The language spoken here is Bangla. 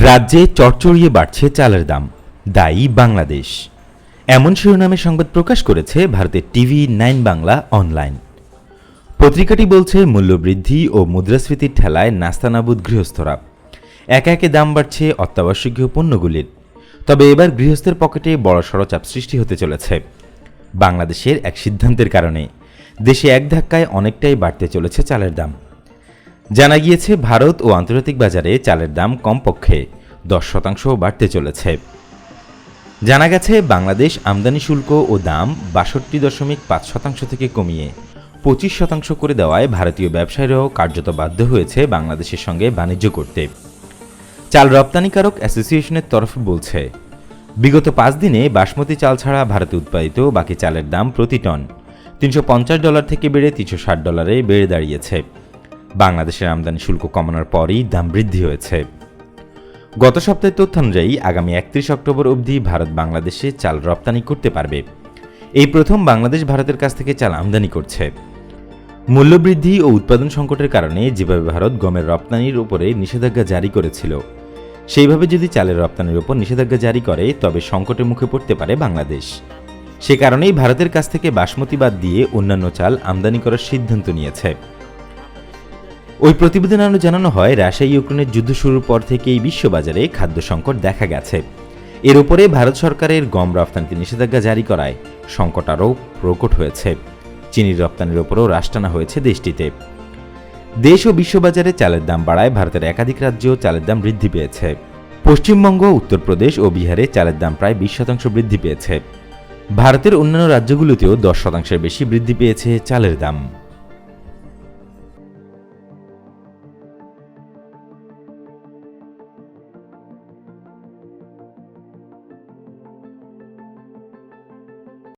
রাজ্যে চড়চড়িয়ে বাড়ছে চালের দাম। দায়ী বাংলাদেশ। এমন শিরোনামে সংবাদ প্রকাশ করেছে ভারতের টিভি নাইন বাংলা অনলাইন। পত্রিকাটি বলছে, মূল্যবৃদ্ধি ও মুদ্রাস্ফীতির ঠেলায় নাস্তানাবুদ গৃহস্থরা। একে একে দাম বাড়ছে অত্যাবশ্যকীয় পণ্যগুলির। তবে এবার গৃহস্থের পকেটে বড়সড় চাপ সৃষ্টি হতে চলেছে। বাংলাদেশের এক সিদ্ধান্তের কারণে। দেশে এক ধাক্কায় অনেকটাই বাড়তে চলেছে চালের দাম। জানা গিয়েছে, ভারত ও আন্তর্জাতিক বাজারে চালের দাম কমপক্ষে দশ শতাংশ বাড়তে চলেছে। জানা গেছে, বাংলাদেশ আমদানি শুল্ক ও দাম বাষট্টি দশমিক পাঁচ শতাংশ থেকে কমিয়ে পঁচিশ শতাংশ করে দেওয়ায় ভারতীয় ব্যবসায়ীরাও কার্যত বাধ্য হয়েছে বাংলাদেশের সঙ্গে বাণিজ্য করতে। চাল রপ্তানিকারক অ্যাসোসিয়েশনের তরফ বলছে, বিগত পাঁচ দিনে বাসমতি চাল ছাড়া ভারতে উৎপাদিত বাকি চালের দাম প্রতি টন তিনশো পঞ্চাশ ডলার থেকে বেড়ে তিনশো ষাট ডলারে বেড়ে দাঁড়িয়েছে। বাংলাদেশের আমদানি শুল্ক কমানোর পরই দাম বৃদ্ধি হয়েছে। গত সপ্তাহের তথ্য অনুযায়ী, আগামী একত্রিশ অক্টোবর অবধি ভারত বাংলাদেশে চাল রপ্তানি করতে পারবে। এই প্রথম বাংলাদেশ ভারতের কাছ থেকে চাল আমদানি করছে। মূল্যবৃদ্ধি ও উৎপাদন সংকটের কারণে যেভাবে ভারত গমের রপ্তানির উপরে নিষেধাজ্ঞা জারি করেছিল, সেইভাবে যদি চালের রপ্তানির উপর নিষেধাজ্ঞা জারি করে, তবে সংকটের মুখে পড়তে পারে বাংলাদেশ। সে কারণেই ভারতের কাছ থেকে বাসমতি বাদ দিয়ে অন্যান্য চাল আমদানি করার সিদ্ধান্ত নিয়েছে। ওই প্রতিবেদনে আরও জানানো হয়, রাশিয়া ইউক্রেনের যুদ্ধ শুরুর পর থেকেই বিশ্ববাজারে খাদ্য সংকট দেখা গেছে। এর উপরে ভারত সরকারের গম রপ্তানিতে নিষেধাজ্ঞা জারি করায় সংকট আরও প্রকট হয়েছে। চিনির রপ্তানির ওপরও হ্রাস টানা হয়েছে দেশটিতে। দেশ ও বিশ্ববাজারে চালের দাম বাড়ায়, ভারতের একাধিক রাজ্যেও চালের দাম বৃদ্ধি পেয়েছে। পশ্চিমবঙ্গ, উত্তরপ্রদেশ ও বিহারে চালের দাম প্রায় বিশ শতাংশ বৃদ্ধি পেয়েছে। ভারতের অন্যান্য রাজ্যগুলোতেও দশ শতাংশের বেশি বৃদ্ধি পেয়েছে চালের দাম।